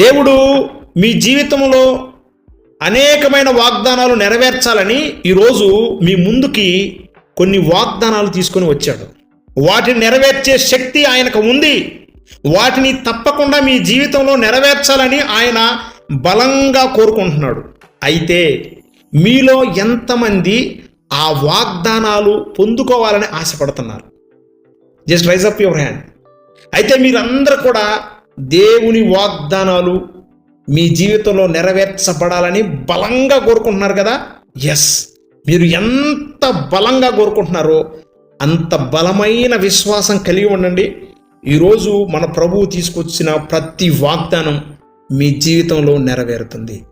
దేవుడు మీ జీవితంలో అనేకమైన వాగ్దానాలు నెరవేర్చాలని ఈరోజు మీ ముందుకి కొన్ని వాగ్దానాలు తీసుకొని వచ్చాడు. వాటిని నెరవేర్చే శక్తి ఆయనకు ఉంది. వాటిని తప్పకుండా మీ జీవితంలో నెరవేర్చాలని ఆయన బలంగా కోరుకుంటున్నాడు. అయితే మీలో ఎంతమంది ఆ వాగ్దానాలు పొందుకోవాలని ఆశపడుతున్నారు? Just raise up your hand అయితే మీరందరూ కూడా దేవుని వాగ్దానాలు మీ జీవితంలో నెరవేర్చబడాలని బలంగా కోరుకుంటున్నారు కదా? ఎస్ మీరు ఎంత బలంగా కోరుకుంటున్నారో అంత బలమైన విశ్వాసం కలిగి ఉండండి. ఈరోజు మన ప్రభువు తీసుకొచ్చిన ప్రతి వాగ్దానం మీ జీవితంలో నెరవేరుతుంది.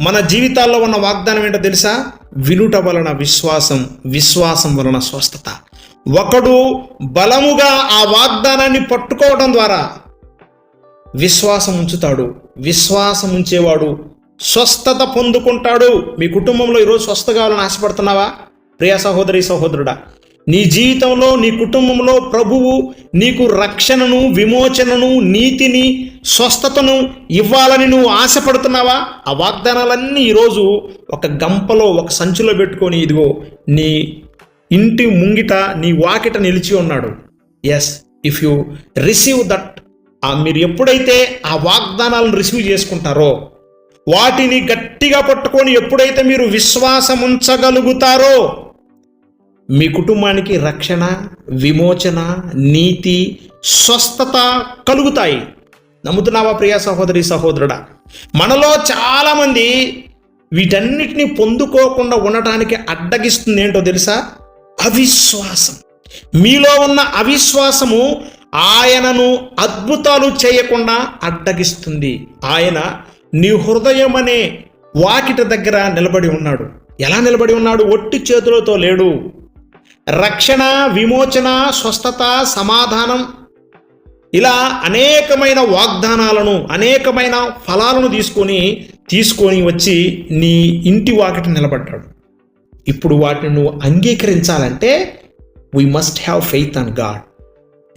మన జీవితాల్లో ఉన్న వాగ్దానం ఏంటో తెలుసా? వినుట వలన విశ్వాసం విశ్వాసం వలన స్వస్థత. ఒకడు బలముగా ఆ వాగ్దానాన్ని పట్టుకోవడం ద్వారా విశ్వాసం ఉంచుతాడు విశ్వాసం ఉంచేవాడు స్వస్థత పొందుకుంటాడు. మీ కుటుంబంలో ఈరోజు స్వస్థ కావాలని ఆశపడుతున్నావా? ప్రియా సహోదరి సహోదరుడా నీ జీవితంలో నీ కుటుంబంలో ప్రభువు నీకు రక్షణను విమోచనను నీతిని స్వస్థతను ఇవ్వాలని నువ్వు ఆశపడుతున్నావా? ఆ వాగ్దానాలన్నీ ఈరోజు ఒక గంపలో ఒక సంచిలో పెట్టుకొని ఇదిగో నీ ఇంటి ముంగిట నీ వాకిట నిలిచి ఉన్నాడు. Yes if you receive that మీరు ఎప్పుడైతే ఆ వాగ్దానాలను రిసీవ్ చేసుకుంటారో వాటిని గట్టిగా పట్టుకొని ఎప్పుడైతే మీరు విశ్వాసం ఉంచగలుగుతారో మీ కుటుంబానికి రక్షణ విమోచన నీతి స్వస్థత కలుగుతాయి. నమ్ముతున్నావా ప్రియ సహోదరి సహోదరుడా? మనలో చాలామంది వీటన్నిటిని పొందుకోకుండా ఉండటానికి అడ్డగిస్తుంది ఏంటో తెలుసా? అవిశ్వాసం. మీలో ఉన్న అవిశ్వాసము ఆయనను అద్భుతాలు చేయకుండా అడ్డగిస్తుంది. ఆయన నీ హృదయం అనే వాకిట దగ్గర నిలబడి ఉన్నాడు. ఎలా నిలబడి ఉన్నాడు? ఒట్టి చేతులతో లేడు. రక్షణ విమోచన స్వస్థత సమాధానం ఇలా అనేకమైన వాగ్దానాలను అనేకమైన ఫలాలను తీసుకొని తీసుకొని వచ్చి నీ ఇంటి వాకిట నిలబడ్డాడు. ఇప్పుడు వాటిని నువ్వు అంగీకరించాలంటే we must have faith on God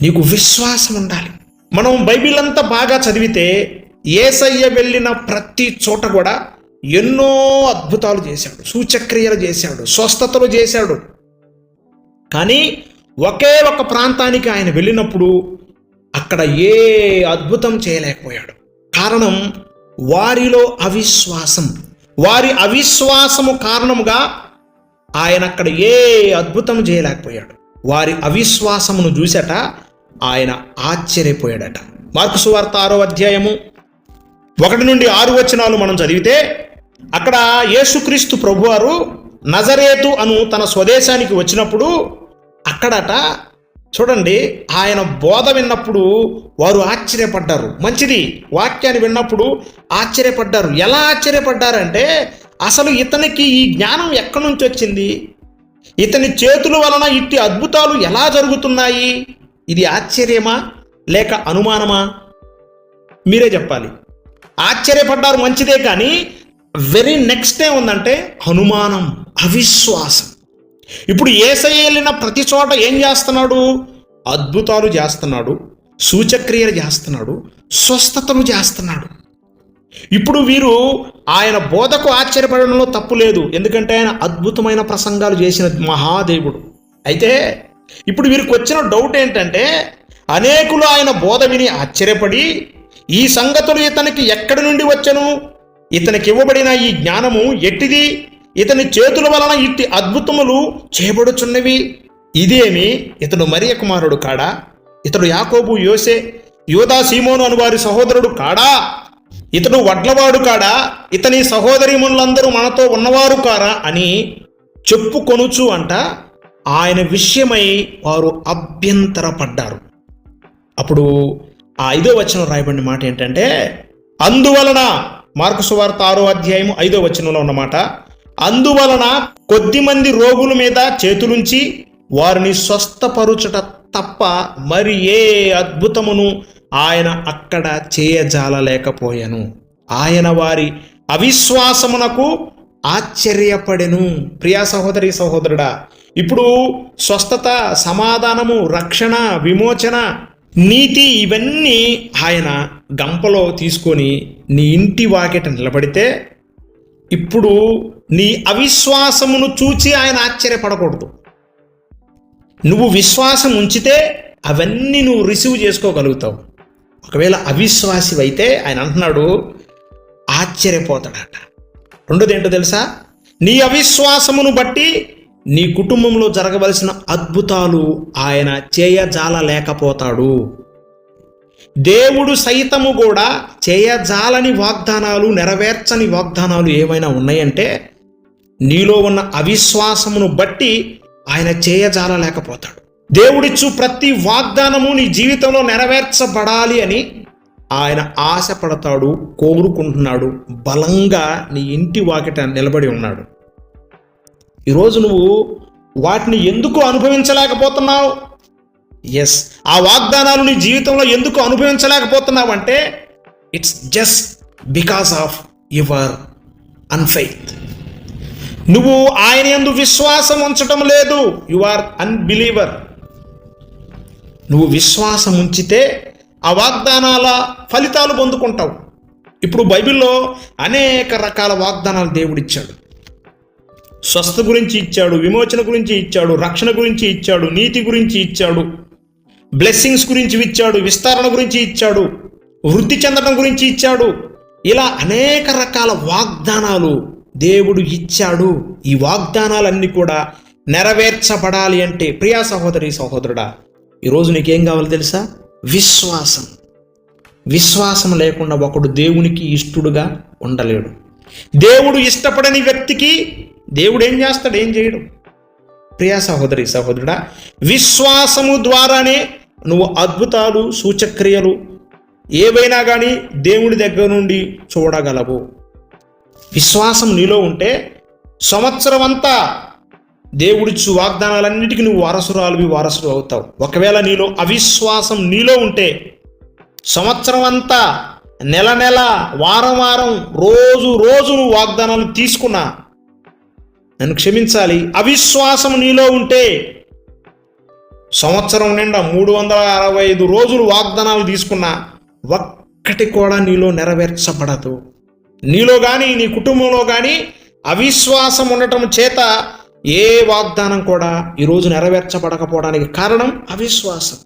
నీకు విశ్వాసం ఉండాలి. మనం బైబిల్ అంతా బాగా చదివితే ఏసయ్య వెళ్ళిన ప్రతి చోట కూడా ఎన్నో అద్భుతాలు చేశాడు సూచక్రియలు చేశాడు స్వస్థతలు చేశాడు. కానీ ఒకే ఒక ప్రాంతానికి ఆయన వెళ్ళినప్పుడు అక్కడ ఏ అద్భుతం చేయలేకపోయాడు. కారణం వారిలో అవిశ్వాసం. వారి అవిశ్వాసము కారణముగా ఆయన అక్కడ ఏ అద్భుతం చేయలేకపోయాడు. వారి అవిశ్వాసమును చూసట ఆయన ఆశ్చర్యపోయాడట. మార్కు సువార్త ఆరో అధ్యాయము ఒకటి నుండి ఆరు వచనాలు మనం చదివితే అక్కడ యేసుక్రీస్తు ప్రభువారు నజరేతు అను తన స్వదేశానికి వచ్చినప్పుడు అక్కడట చూడండి ఆయన బోధ విన్నప్పుడు వారు ఆశ్చర్యపడ్డారు. మంచిది వాక్యాన్ని విన్నప్పుడు ఆశ్చర్యపడ్డారు. ఎలా ఆశ్చర్యపడ్డారంటే అసలు ఇతనికి ఈ జ్ఞానం ఎక్కడి నుంచి వచ్చింది? ఇతని చేతుల వలన ఇట్టి అద్భుతాలు ఎలా జరుగుతున్నాయి? ఇది ఆశ్చర్యమా లేక అనుమానమా? మీరే చెప్పాలి. ఆశ్చర్యపడ్డారు మంచిదే కానీ వెరీ నెక్స్ట్ డే ఉందంటే అనుమానం అవిశ్వాసం. ఇప్పుడు ఏసై వెళ్ళిన ప్రతి చోట ఏం చేస్తున్నాడు? అద్భుతాలు చేస్తున్నాడు సూచక్రియలు చేస్తున్నాడు స్వస్థతలు చేస్తున్నాడు. ఇప్పుడు వీరు ఆయన బోధకు ఆశ్చర్యపడడంలో తప్పు లేదు. ఎందుకంటే ఆయన అద్భుతమైన ప్రసంగాలు చేసిన మహాదేవుడు. అయితే ఇప్పుడు వీరికి వచ్చిన డౌట్ ఏంటంటే అనేకులు ఆయన బోధ విని ఆశ్చర్యపడి ఈ సంగతులు ఇతనికి ఎక్కడి నుండి వచ్చను? ఇతనికి ఇవ్వబడిన ఈ జ్ఞానము ఎట్టిది? ఇతని చేతుల వలన ఇట్టి అద్భుతములు చేయబడుచున్నవి ఇదేమి? ఇతడు మరియ కుమారుడు కాడా? ఇతడు యాకోబు యోసే యోధా సీమోను అని వారి సహోదరుడు కాడా? ఇతడు వడ్లవాడు కాడా? ఇతని సహోదరిములందరూ మనతో ఉన్నవారు కారా అని చెప్పుకొనుచు అంట ఆయన విషయమై వారు అభ్యంతరపడ్డారు. అప్పుడు ఆ ఐదో వచనం రాయబడిన మాట ఏంటంటే అందువలన మార్కు సువార్త ఆరో అధ్యాయం ఐదో వచనంలో ఉన్నమాట అందువలన కొద్దిమంది రోగుల మీద చేతులుంచి వారిని స్వస్థపరుచట తప్ప మరి ఏ అద్భుతమును ఆయన అక్కడ చేయజాలలేకపోయాను. ఆయన వారి అవిశ్వాసమునకు ఆశ్చర్యపడెను. ప్రియా సహోదరి సహోదరుడా ఇప్పుడు స్వస్థత సమాధానము రక్షణ విమోచన నీతి ఇవన్నీ ఆయన గంపలో తీసుకొని నీ ఇంటి వాకిట నిలబడితే ఇప్పుడు నీ అవిశ్వాసమును చూచి ఆయన ఆశ్చర్యపడకూడదు. నువ్వు విశ్వాసం ఉంచితే అవన్నీ నువ్వు రిసీవ్ చేసుకోగలుగుతావు. ఒకవేళ అవిశ్వాసివైతే ఆయన అంటున్నాడు ఆశ్చర్యపోతాడట. రెండోది ఏంటో తెలుసా? నీ అవిశ్వాసమును బట్టి నీ కుటుంబంలో జరగవలసిన అద్భుతాలు ఆయన చేయజాలలేకపోతాడు. దేవుడు సైతము కూడా చేయజాలని వాగ్దానాలు నెరవేర్చని వాగ్దానాలు ఏమైనా ఉన్నాయంటే నీలో ఉన్న అవిశ్వాసమును బట్టి ఆయన చేయజాలలేకపోతాడు. దేవుడిచ్చు ప్రతి వాగ్దానము నీ జీవితంలో నెరవేర్చబడాలి అని ఆయన ఆశపడతాడు కోరుకుంటున్నాడు బలంగా నీ ఇంటి వాకిట నిలబడి ఉన్నాడు. ఈరోజు నువ్వు వాటిని ఎందుకు అనుభవించలేకపోతున్నావు? ఎస్ ఆ వాగ్దానాలు నీ జీవితంలో ఎందుకు అనుభవించలేకపోతున్నావు అంటే it's just because of your unfaith నువ్వు ఆయన ఎందు విశ్వాసం ఉంచటం లేదు. యు ఆర్ అన్బిలీవర్ నువ్వు విశ్వాసం ఉంచితే ఆ వాగ్దానాల ఫలితాలు పొందుకుంటావు. ఇప్పుడు బైబిల్లో అనేక రకాల వాగ్దానాలు దేవుడిచ్చాడు. స్వస్థ గురించి ఇచ్చాడు విమోచన గురించి ఇచ్చాడు రక్షణ గురించి ఇచ్చాడు నీతి గురించి ఇచ్చాడు బ్లెస్సింగ్స్ గురించి ఇచ్చాడు విస్తరణ గురించి ఇచ్చాడు వృద్ధి చెందడం గురించి ఇచ్చాడు. ఇలా అనేక రకాల వాగ్దానాలు దేవుడు ఇచ్చాడు. ఈ వాగ్దానాలన్నీ కూడా నెరవేర్చబడాలి అంటే ప్రియా సహోదరి సహోదరుడా ఈరోజు నీకేం కావాలో తెలుసా? విశ్వాసం. విశ్వాసం లేకుండా ఒకడు దేవునికి ఇష్టడుగా ఉండలేడు. దేవుడు ఇష్టపడని వ్యక్తికి దేవుడు ఏం చేస్తాడు? ఏం చేయడు? ప్రియా సహోదరి సహోదరుడా విశ్వాసము ద్వారానే నువ్వు అద్భుతాలు సూచక్రియలు ఏవైనా కానీ దేవుడి దగ్గర నుండి చూడగలవు. విశ్వాసం నీలో ఉంటే సంవత్సరం అంతా దేవుడిచ్చు వాగ్దానాలన్నిటికీ నువ్వు వారసురాలువి వారసులు అవుతావు. ఒకవేళ నీలో అవిశ్వాసం నీలో ఉంటే సంవత్సరం అంతా నెల నెల వారం వారం రోజు రోజు నువ్వు వాగ్దానాలు తీసుకున్నా. నన్ను క్షమించాలి. అవిశ్వాసం నీలో ఉంటే సంవత్సరం నిండా మూడు వందల అరవై ఐదు రోజులు వాగ్దానాలు తీసుకున్నా ఒక్కటి కూడా నీలో నెరవేర్చబడదు. నీలో కానీ నీ కుటుంబంలో కానీ అవిశ్వాసం ఉండటం చేత ఏ వాగ్దానం కూడా ఈరోజు నెరవేర్చబడకపోవడానికి కారణం అవిశ్వాసం.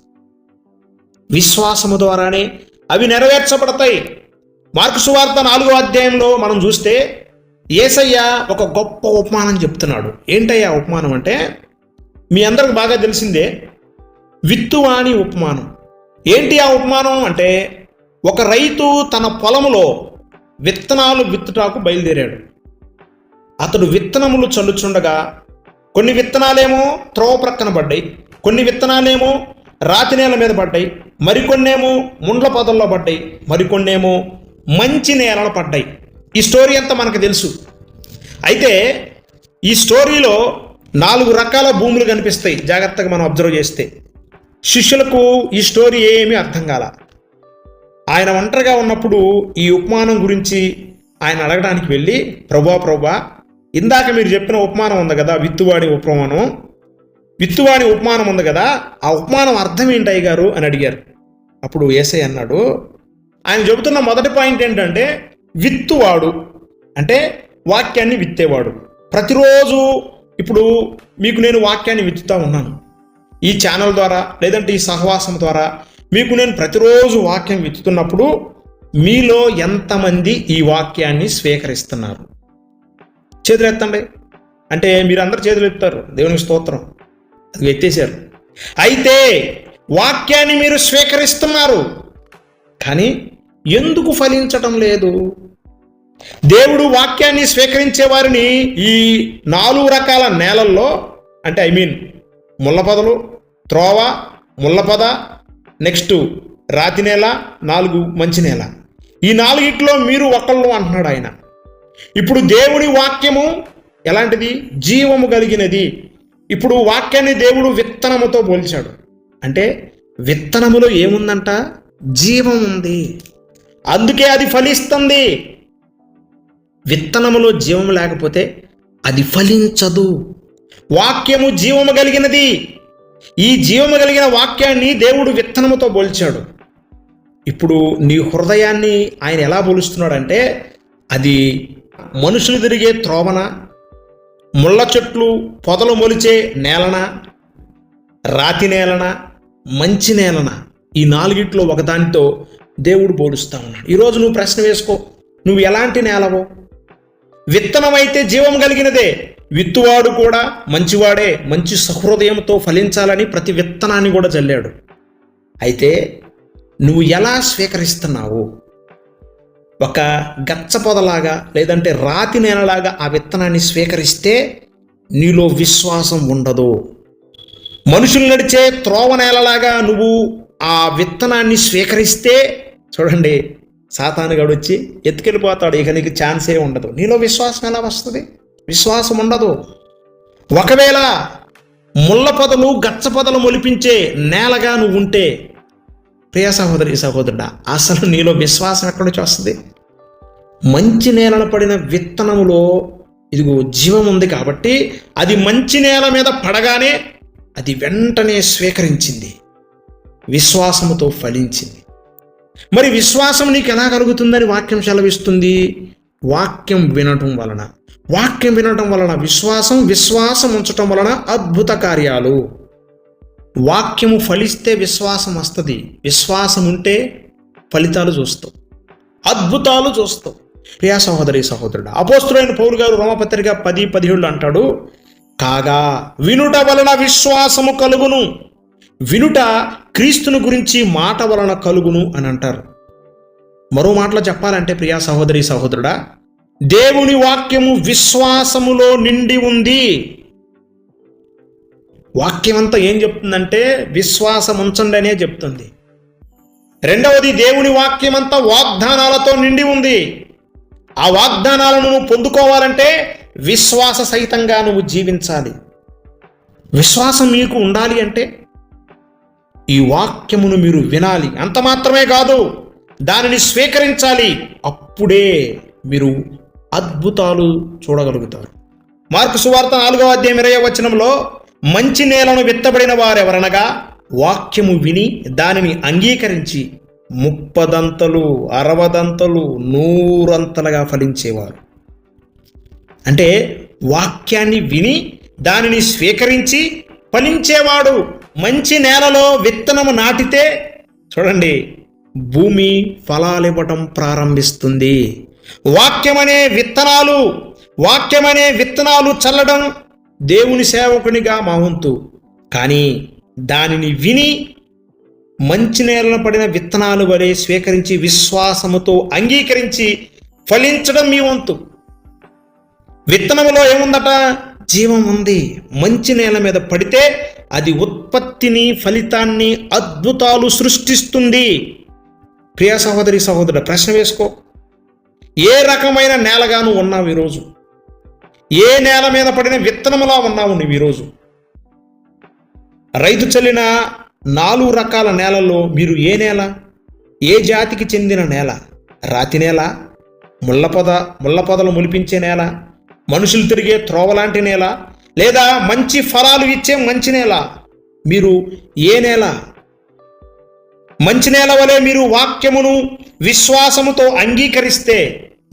విశ్వాసము ద్వారానే అవి నెరవేర్చబడతాయి. మార్కు సువార్త నాలుగో అధ్యాయంలో మనం చూస్తే ఏసయ్య ఒక గొప్ప ఉపమానం చెప్తున్నాడు. ఏంటయ్యా ఉపమానం అంటే మీ అందరికి బాగా తెలిసిందే విత్తువాణి ఉపమానం. ఏంటి ఆ ఉపమానం అంటే ఒక రైతు తన పొలములో విత్తనాలు విత్తుటాకు బయలుదేరాడు. అతడు విత్తనములు చల్లుచుండగా కొన్ని విత్తనాలేమో త్రోవ ప్రక్కన పడ్డాయి కొన్ని విత్తనాలేమో రాతి నేల మీద పడ్డాయి. మరికొన్నేమో ముండ్ల పొదల్లో పడ్డాయి. మరికొన్నేమో మంచి నేలలు పడ్డాయి. ఈ స్టోరీ అంతా మనకు తెలుసు. అయితే ఈ స్టోరీలో నాలుగు రకాల భూములు కనిపిస్తాయి. జాగ్రత్తగా మనం అబ్జర్వ్ చేస్తే. శిష్యులకు ఈ స్టోరీ ఏమీ అర్థం కాల. ఆయన ఒంటరిగా ఉన్నప్పుడు ఈ ఉపమానం గురించి ఆయన అడగడానికి వెళ్ళి ప్రభా ప్రభా ఇందాక మీరు చెప్పిన ఉపమానం ఉంది కదా విత్తువాడి ఉపమానం. విత్తువాడి ఉపమానం ఉంది కదా ఆ ఉపమానం అర్థం ఏంటి గారు అని అడిగారు. అప్పుడు ఏసై అన్నాడు ఆయన చెబుతున్న మొదటి పాయింట్ ఏంటంటే విత్తువాడు అంటే వాక్యాన్ని విత్తేవాడు. ప్రతిరోజు ఇప్పుడు మీకు నేను వాక్యాన్ని విత్తుతా ఉన్నాను. ఈ ఛానల్ ద్వారా లేదంటే ఈ సహవాసం ద్వారా మీకు నేను ప్రతిరోజు వాక్యం విత్తుతున్నప్పుడు మీలో ఎంతమంది ఈ వాక్యాన్ని స్వీకరిస్తున్నారు? చేతులు ఎత్తండి. అంటే మీరు అందరు చేతులు ఎత్తారు దేవునికి స్తోత్రం. అది ఎత్తేశారు. అయితే వాక్యాన్ని మీరు స్వీకరిస్తున్నారు కానీ ఎందుకు ఫలించటం లేదు? దేవుడు వాక్యాన్ని స్వీకరించే వారిని ఈ నాలుగు రకాల నేలల్లో అంటే ఐ మీన్ ముళ్ళపదలు త్రోవ ముళ్ళపద నెక్స్ట్ రాతి నేల నాలుగు మంచి నేల. ఈ నాలుగిట్లో మీరు ఒకళ్ళు అంటున్నాడు ఆయన. ఇప్పుడు దేవుడి వాక్యము ఎలాంటిది? జీవము కలిగినది. ఇప్పుడు వాక్యాన్ని దేవుడు విత్తనముతో పోల్చాడు. అంటే విత్తనములో ఏముందంట? జీవం ఉంది. అందుకే అది ఫలిస్తుంది. విత్తనములో జీవం లేకపోతే అది ఫలించదు. వాక్యము జీవము కలిగినది. ఈ జీవము కలిగిన వాక్యాన్ని దేవుడు విత్తనముతో పోల్చాడు. ఇప్పుడు నీ హృదయాన్ని ఆయన ఎలా పోలుస్తున్నాడంటే అది మనుషులు తిరిగే త్రోవన ముళ్ళ చెట్లు పొదలు మొలిచే నేలన? రాతి నేలన? మంచి నేలన? ఈ నాలుగిట్లో ఒకదానితో దేవుడు పోలుస్తా ఉన్నాడు. ఈరోజు నువ్వు ప్రశ్న వేసుకో. నువ్వు ఎలాంటి నేలవో? విత్తనమైతే జీవం కలిగినదే. విత్తువాడు కూడా మంచివాడే మంచి సహృదయంతో ఫలించాలని ప్రతి విత్తనాన్ని కూడా చల్లాడు అయితే నువ్వు ఎలా స్వీకరిస్తున్నావు? ఒక గచ్చపొదలాగా లేదంటే రాతి నేలలాగా ఆ విత్తనాన్ని స్వీకరిస్తే నీలో విశ్వాసం ఉండదు. మనుషులు నడిచే త్రోవ నేలలాగా నువ్వు ఆ విత్తనాన్ని స్వీకరిస్తే చూడండి సాతానుగాడు వచ్చి ఎత్తుకెళ్ళిపోతాడు. ఇక నీకు ఛాన్సే ఉండదు. నీలో విశ్వాసం ఎలా వస్తుంది? విశ్వాసం ఉండదు. ఒకవేళ ముళ్ళ పొదలు గచ్చ పొదలు మొలిపించే నేలగా నువ్వు ఉంటే ప్రియ సహోదరి సహోదరుడా అసలు నీలో విశ్వాసం ఎక్కడి నుంచి వస్తుంది? మంచి నేలన పడిన విత్తనములో ఇదిగో జీవం ఉంది కాబట్టి అది మంచి నేల మీద పడగానే అది వెంటనే స్వీకరించింది. విశ్వాసముతో ఫలించింది. మరి విశ్వాసం నీకు ఎలా కలుగుతుందని వాక్యం సెలవిస్తుంది? వాక్యం వినటం వలన. వాక్యం వినటం వలన విశ్వాసం విశ్వాసం ఉంచటం వలన అద్భుత కార్యాలు. వాక్యము ఫలిస్తే విశ్వాసం వస్తుంది. విశ్వాసం ఉంటే ఫలితాలు చూస్తావు. అద్భుతాలు చూస్తావు. ప్రియా సహోదరి సహోదరుడు అపోస్తుడైన పౌరు గారు రోమపత్రిక పది పదిహేళ్ళు అంటాడు కాగా వినుట వలన విశ్వాసము కలుగును. వినుట క్రీస్తును గురించి మాట వలన కలుగును అని అంటారు. మరో మాటలో చెప్పాలంటే ప్రియా సహోదరి సహోదరుడా దేవుని వాక్యము విశ్వాసములో నిండి ఉంది. వాక్యం అంతా ఏం చెప్తుందంటే విశ్వాసం ఉంచండి అనే చెప్తుంది. రెండవది దేవుని వాక్యం అంతా వాగ్దానాలతో నిండి ఉంది. ఆ వాగ్దానాలను నువ్వు పొందుకోవాలంటే విశ్వాస సహితంగా నువ్వు జీవించాలి. విశ్వాసం మీకు ఉండాలి అంటే ఈ వాక్యమును మీరు వినాలి. అంత మాత్రమే కాదు దానిని స్వీకరించాలి. అప్పుడే మీరు అద్భుతాలు చూడగలుగుతారు. మార్కు సువార్త నాలుగవ అధ్యాయం ఇరవై వచనంలో మంచి నేలను విత్తబడిన వారెవరనగా వాక్యము విని దానిని అంగీకరించి ముప్పదంతలు అరవదంతలు నూరంతలుగా ఫలించేవారు. అంటే వాక్యాన్ని విని దానిని స్వీకరించి ఫలించేవాడు మంచి నేలలో విత్తనము నాటితే చూడండి భూమి ఫలాలివ్వటం ప్రారంభిస్తుంది. వాక్యమనే విత్తనాలు వాక్యమనే విత్తనాలు చల్లడం దేవుని సేవకునిగా మా వంతు. కానీ దానిని విని మంచి నేలన పడిన విత్తనాలు వలె స్వీకరించి విశ్వాసముతో అంగీకరించి ఫలించడం మీ వంతు. విత్తనములో ఏముందట? జీవం ఉంది. మంచి నేల మీద పడితే అది ఉత్పత్తిని ఫలితాన్ని అద్భుతాలు సృష్టిస్తుంది. ప్రియ సహోదరి సహోదరుడు ప్రశ్న వేసుకో. ఏ రకమైన నేలగాను ఉన్నావు ఈరోజు? ఏ నేల మీద పడిన విత్తనములా ఉన్నావు నువ్వు ఈరోజు? రైతు చల్లిన నాలుగు రకాల నేలల్లో మీరు ఏ నేల? ఏ జాతికి చెందిన నేల? రాతి నేల ముళ్ళపొద ముళ్ళపొదలు ములిపించే నేల మనుషులు తిరిగే త్రోవలాంటి నేల లేదా మంచి ఫలాలు ఇచ్చే మంచి నేల? మీరు ఏ నేల? మంచి నేల వలె మీరు వాక్యమును విశ్వాసముతో అంగీకరిస్తే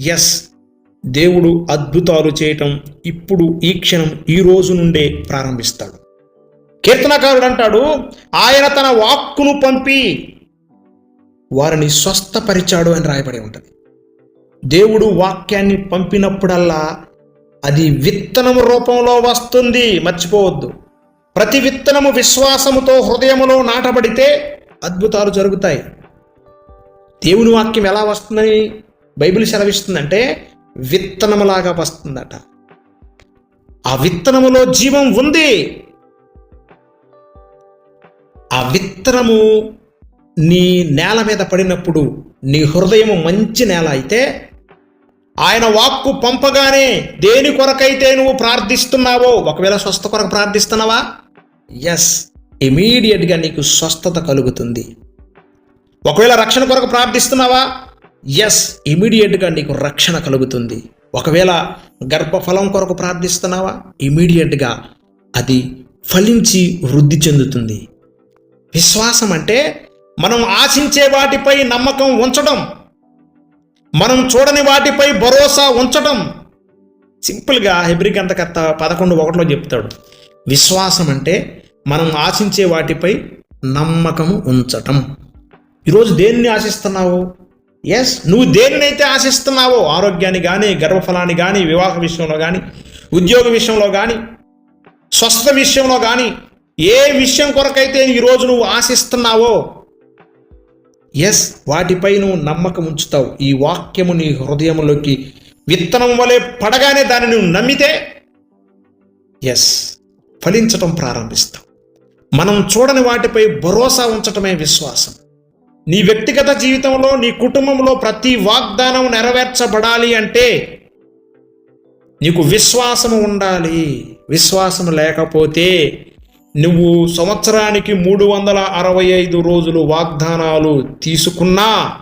ఎస్ దేవుడు అద్భుతాలు చేయటం ఇప్పుడు ఈ క్షణం ఈ రోజు నుండే ప్రారంభిస్తాడు. కీర్తనకారుడు అంటాడు ఆయన తన వాక్కును పంపి వారిని స్వస్థపరిచాడు అని రాయబడి ఉంటుంది. దేవుడు వాక్యాన్ని పంపినప్పుడల్లా అది విత్తనము రూపంలో వస్తుంది. మర్చిపోవద్దు. ప్రతి విత్తనము విశ్వాసముతో హృదయములో నాటబడితే అద్భుతాలు జరుగుతాయి. దేవుని వాక్యం ఎలా వస్తుందని బైబిల్ సెలవిస్తుందంటే విత్తనములాగా వస్తుందట. ఆ విత్తనములో జీవం ఉంది. ఆ విత్తనము నీ నేల మీద పడినప్పుడు నీ హృదయము మంచి నేల అయితే ఆయన వాక్కు పంపగానే దేని కొరకైతే నువ్వు ప్రార్థిస్తున్నావో ఒకవేళ స్వస్థ కొరకు ప్రార్థిస్తున్నావా? ఎస్ ఇమీడియట్గా నీకు స్వస్థత కలుగుతుంది. ఒకవేళ రక్షణ కొరకు ప్రార్థిస్తున్నావా? ఎస్ ఇమీడియట్గా నీకు రక్షణ కలుగుతుంది. ఒకవేళ గర్భఫలం కొరకు ప్రార్థిస్తున్నావా? ఇమీడియట్గా అది ఫలించి వృద్ధి చెందుతుంది. విశ్వాసం అంటే మనం ఆశించే వాటిపై నమ్మకం ఉంచడం. మనం చూడని వాటిపై భరోసా ఉంచడం. సింపుల్గా హెబ్రిక్ అంతకర్త పదకొండు ఒకటిలో చెప్తాడు. విశ్వాసం అంటే మనం ఆశించే వాటిపై నమ్మకం ఉంచటం. ఈరోజు దేన్ని ఆశిస్తున్నావు? ఎస్ నువ్వు దేన్నైతే ఆశిస్తున్నావో ఆరోగ్యాన్ని కానీ గర్భఫలాన్ని కానీ వివాహ విషయంలో కానీ ఉద్యోగ విషయంలో కానీ స్వస్థ విషయంలో కానీ ఏ విషయం కొరకైతే ఈరోజు నువ్వు ఆశిస్తున్నావో ఎస్ వాటిపై నువ్వు నమ్మకం ఉంచుతావు. ఈ వాక్యము నీ హృదయంలోకి విత్తనం వలె పడగానే దాన్ని నువ్వు నమ్మితే ఎస్ ఫలించటం ప్రారంభిస్తావు. మనం చూడని వాటిపై భరోసా ఉంచటమే విశ్వాసం. నీ వ్యక్తిగత జీవితంలో నీ కుటుంబంలో ప్రతి వాగ్దానం నెరవేర్చబడాలి అంటే నీకు విశ్వాసం ఉండాలి. విశ్వాసం లేకపోతే నువ్వు సంవత్సరానికి మూడు వందల అరవై ఐదు రోజులు వాగ్దానాలు తీసుకున్నా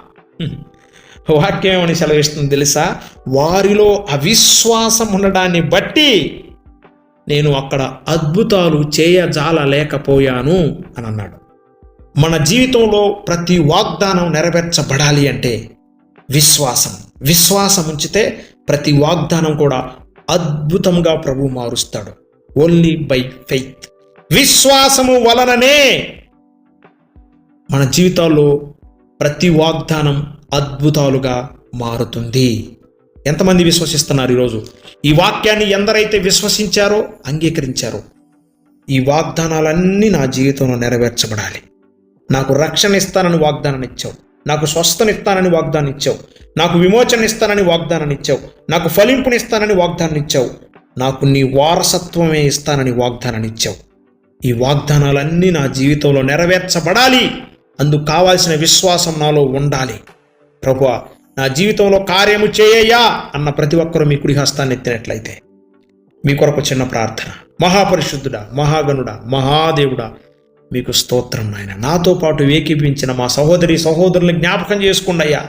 వాక్యం ఏమని సెలవిస్తుంది తెలుసా? వారిలో అవిశ్వాసం ఉండడాన్ని బట్టి నేను అక్కడ అద్భుతాలు చేయజాలలేకపోయాను అని అన్నాడు. మన జీవితంలో ప్రతి వాగ్దానం నెరవేర్చబడాలి అంటే విశ్వాసం. విశ్వాసం ఉంచితే ప్రతి వాగ్దానం కూడా అద్భుతంగా ప్రభు మారుస్తాడు. ఓన్లీ బై ఫెయిత్ విశ్వాసము వలననే మన జీవితాల్లో ప్రతి వాగ్దానం అద్భుతాలుగా మారుతుంది. ఎంతమంది విశ్వసిస్తున్నారు ఈరోజు? ఈ వాక్యాన్ని ఎందరైతే విశ్వసించారో అంగీకరించారో ఈ వాగ్దానాలన్నీ నా జీవితంలో నెరవేర్చబడాలి. నాకు రక్షణ ఇస్తానని వాగ్దానం ఇచ్చావు నాకు స్వస్థనిస్తానని వాగ్దానం ఇచ్చావు నాకు విమోచన ఇస్తానని వాగ్దానం ఇచ్చావు నాకు ఫలింపునిస్తానని వాగ్దానం ఇచ్చావు నాకు నీ వారసత్వమే ఇస్తానని వాగ్దానం ఇచ్చావు ఈ వాగ్దానాలన్నీ నా జీవితంలో నెరవేర్చబడాలి. అందుకు కావాల్సిన విశ్వాసం నాలో ఉండాలి. ప్రభు నా జీవితంలో కార్యము చేయయ్యా అన్న ప్రతి ఒక్కరూ మీ కుడి హస్తాన్ని ఎత్తినట్లయితే. మీ కొరకు చిన్న ప్రార్థన. మహాపరిశుద్ధుడా మహాగణుడా మహాదేవుడా మీకు స్తోత్రం నాయన. నాతో పాటు ఏకీపించిన మా సహోదరి సహోదరుని జ్ఞాపకం చేసుకుండయ్యా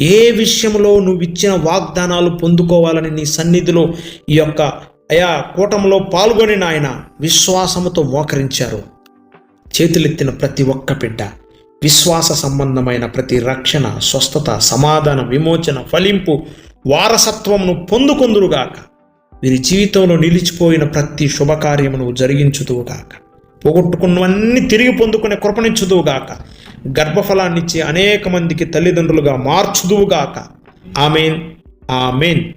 ఏ విషయంలో నువ్వు ఇచ్చిన వాగ్దానాలు పొందుకోవాలని నీ సన్నిధిలో ఈ యొక్క అయా కూటంలో పాల్గొని నాయన విశ్వాసముతో మోకరించారు. చేతులెత్తిన ప్రతి ఒక్క బిడ్డ విశ్వాస సంబంధమైన ప్రతి రక్షణ స్వస్థత సమాధానం విమోచన ఫలింపు వారసత్వమును పొందుకుందురుగాక. వీరి జీవితంలో నిలిచిపోయిన ప్రతి శుభకార్యమును జరిగించుదువుగాక. పోగొట్టుకున్నవన్నీ తిరిగి పొందుకునే కృపణించుదువుగాక గర్భఫలాన్నిచ్చి అనేక మందికి తల్లిదండ్రులుగా మార్చుదువుగాక ఆమెన్. ఆమెన్.